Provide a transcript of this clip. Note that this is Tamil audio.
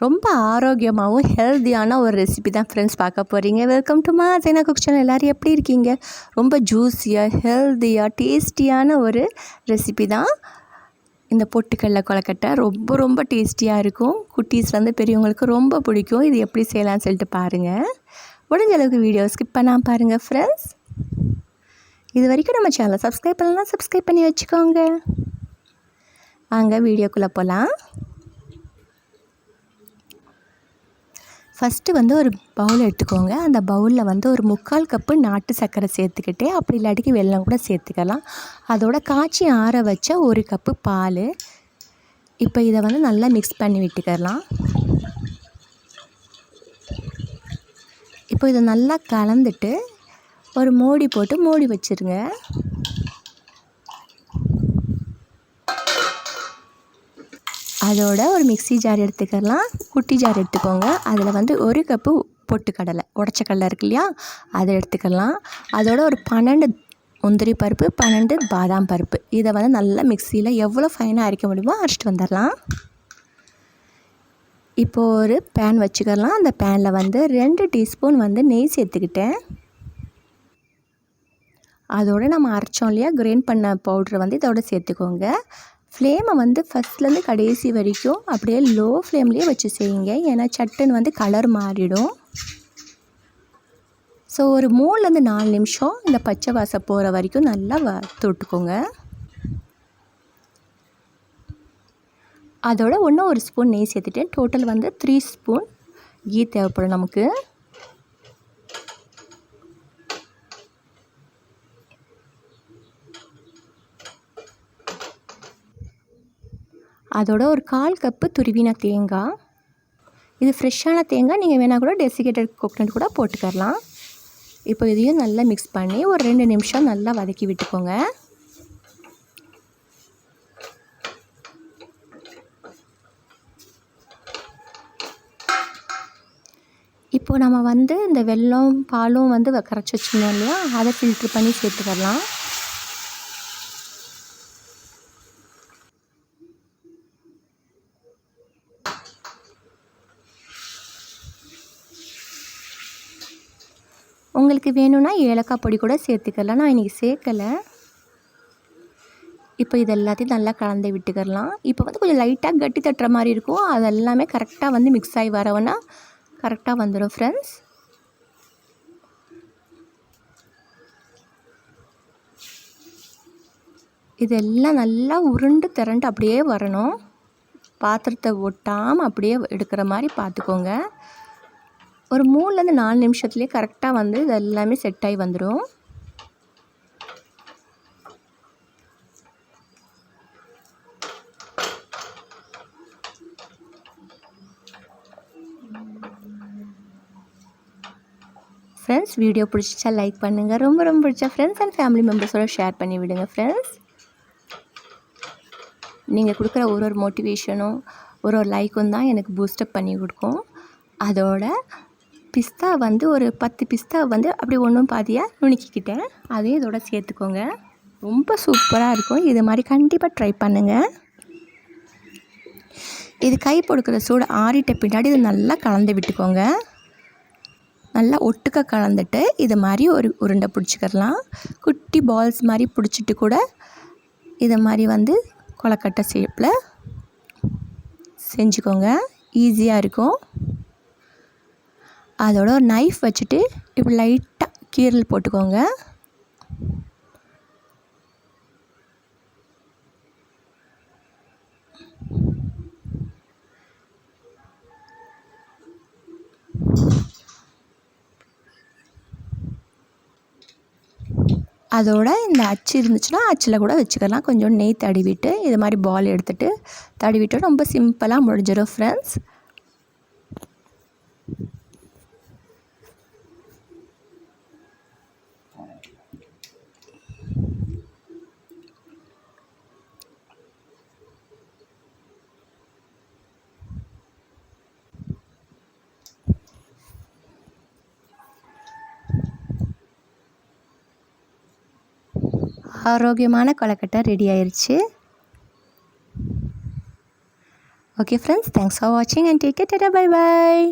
ரொம்ப ஆரோக்கியமாகவும் ஹெல்த்தியான ஒரு ரெசிபி தான் ஃப்ரெண்ட்ஸ் பார்க்க போகிறீங்க வெல்கம் டு மா ஜெனா குக் சேனல் எல்லோரும் எப்படி இருக்கீங்க? ரொம்ப ஜூஸியாக ஹெல்த்தியாக டேஸ்டியான ஒரு ரெசிபி தான் இந்த பொட்டுக்கடல கொலக்கட்டை ரொம்ப ரொம்ப டேஸ்டியாக இருக்கும். குட்டீஸ்லேருந்து பெரியவங்களுக்கு ரொம்ப பிடிக்கும். இது எப்படி செய்யலாம்னு சொல்லிட்டு பாருங்கள் முடிஞ்ச அளவுக்கு வீடியோ ஸ்கிப் பண்ணாமல் பாருங்கள் ஃப்ரெண்ட்ஸ் இது வரைக்கும் நம்ம சேனலை சப்ஸ்கிரைப் பண்ணலாம் சப்ஸ்கிரைப் பண்ணி வச்சுக்கோங்க. வாங்க வீடியோக்குள்ளே போகலாம் ஃபஸ்ட்டு வந்து ஒரு பவுல் எடுத்துக்கோங்க. அந்த பவுலில் வந்து ஒரு முக்கால் கப்பு நாட்டு சர்க்கரை சேர்த்துக்கிட்டு அப்படி இல்லாட்டிக்கு வெல்லம் கூட சேர்த்துக்கலாம். அதோட காய்ச்சி ஆற வச்ச ஒரு கப்பு பால். இப்போ இதை வந்து நல்லா மிக்ஸ் பண்ணி விட்டுக்கலாம். இப்போ இதை நல்லா கலந்துட்டு ஒரு மூடி போட்டு மூடி வச்சுருங்க. அதோட ஒரு மிக்சி ஜார் எடுத்துக்கலாம். குட்டி ஜார் எடுத்துக்கோங்க. அதில் வந்து ஒரு கப்பு பொட்டுக்கடலை. உடச்ச கடலை இருக்கு இல்லையா? அதை எடுத்துக்கலாம். அதோட ஒரு பன்னெண்டு முந்திரி பருப்பு பன்னெண்டு பாதாம் பருப்பு. இதை வந்து நல்லா மிக்சியில் எவ்வளோ ஃபைனாக அரைக்க முடியுமோ அரைச்சிட்டு வந்துடலாம். இப்போது ஒரு பேன் வச்சுக்கலாம். அந்த பேனில் வந்து ரெண்டு டீஸ்பூன் வந்து நெய் சேர்த்துக்கிட்டேன். அதோடு நம்ம அரைச்சோம் இல்லையா? கிரைண்ட் பண்ண பவுட்ரு வந்து இதோட சேர்த்துக்கோங்க. ஃப்ளேமை வந்து ஃபஸ்ட்லேருந்து கடைசி வரைக்கும் அப்படியே லோ ஃப்ளேம்லேயே வச்சு செய்யுங்க. ஏன்னா சட்டுன்னு வந்து கலர் மாறிடும். ஸோ ஒரு மூணுலேருந்து நாலு நிமிஷம் இந்த பச்சை வாசம் போகிற வரைக்கும் நல்லா வறுத்து விட்டுக்கோங்க அதோட ஒன்று ஒரு ஸ்பூன் நெய் சேர்த்துட்டேன் டோட்டல் வந்து த்ரீ ஸ்பூன் கீ தேவைப்படும் நமக்கு. அதோட ஒரு கால் கப்பு துருவின தேங்காய். இது ஃப்ரெஷ்ஷான தேங்காய். நீங்கள் வேணால் கூட டெசிகேட்டட் கோகனட் கூட போட்டுக்கரலாம் இப்போ இதையும் நல்லா மிக்ஸ் பண்ணி ஒரு ரெண்டு நிமிஷம் நல்லா வதக்கி விட்டுக்கோங்க. இப்போ நம்ம வந்து இந்த வெல்லம் பாலும் வந்து கரைச்சி வச்சுருந்தோம் இல்லையா? அதை ஃபில்ட்ரு பண்ணி சேர்த்துக்கலாம் உங்களுக்கு வேணும்னா ஏலக்காய் பொடி கூட சேர்த்துக்கலாம். நான் இன்றைக்கி சேர்க்கலை. இப்போ இது எல்லாத்தையும் நல்லா கலந்து விட்டுக்கிறலாம் இப்போ வந்து கொஞ்சம் லைட்டாக கட்டி தட்டுற மாதிரி இருக்கும். அது எல்லாமே கரெக்டாக வந்து மிக்ஸ் ஆகி வரவனா கரெக்டாக வந்துடும் ஃப்ரெண்ட்ஸ் இதெல்லாம் நல்லா உருண்டு திரண்டு அப்படியே வரணும். பாத்திரத்தை ஒட்டாமல் அப்படியே எடுக்கிற மாதிரி பார்த்துக்கோங்க. ஒரு மூணுலேருந்து நாலு நிமிஷத்துலேயே கரெக்டாக வந்து இது எல்லாமே செட் ஆகி வந்துடும். ஃப்ரெண்ட்ஸ் வீடியோ பிடிச்சிச்சா லைக் பண்ணுங்கள் ரொம்ப ரொம்ப பிடிச்சா ஃப்ரெண்ட்ஸ் அண்ட் ஃபேமிலி மெம்பர்ஸோட ஷேர் பண்ணி விடுங்க ஃப்ரெண்ட்ஸ் நீங்கள் கொடுக்குற ஒரு ஒரு மோட்டிவேஷனும் ஒரு ஒரு லைக்கும் தான் எனக்கு பூஸ்டப் பண்ணி கொடுக்கும். அதோட பிஸ்தா வந்து ஒரு பத்து பிஸ்தா வந்து அப்படி ஒன்றும் பாதியாக நுணுக்கிக்கிட்டேன். அதையும் இதோட சேர்த்துக்கோங்க. ரொம்ப சூப்பராக இருக்கும். இது மாதிரி கண்டிப்பாக ட்ரை பண்ணுங்கள் இது கை பொடுக்கிற சூடு ஆறிட்ட பின்னாடி இது நல்லா கலந்து விட்டுக்கோங்க. நல்லா ஒட்டுக்க கலந்துட்டு இது மாதிரி ஒரு உருண்டை பிடிச்சிக்கிறலாம் குட்டி பால்ஸ் மாதிரி பிடிச்சிட்டு கூட இதை மாதிரி வந்து கொலக்கட்டை ஷேப்பில் செஞ்சுக்கோங்க. ஈஸியாக இருக்கும். அதோட ஒரு நைஃப் வச்சுட்டு இப்படி லைட்டாக கீரல் போட்டுக்கோங்க. அதோட இந்த அச்சு இருந்துச்சுன்னா அச்சில் கூட வச்சுக்கலாம். கொஞ்சம் நெய் தடவிட்டு இது மாதிரி பால் எடுத்துகிட்டு தடவிட்டு ரொம்ப சிம்பிளாக முடிஞ்சிடும் ஃப்ரெண்ட்ஸ் ஆரோக்கியமான கொலக்கட்டை ரெடி ஆயிடுச்சு ஓகே ஃப்ரெண்ட்ஸ் தேங்க்ஸ் ஃபார் வாட்சிங் and take care bye bye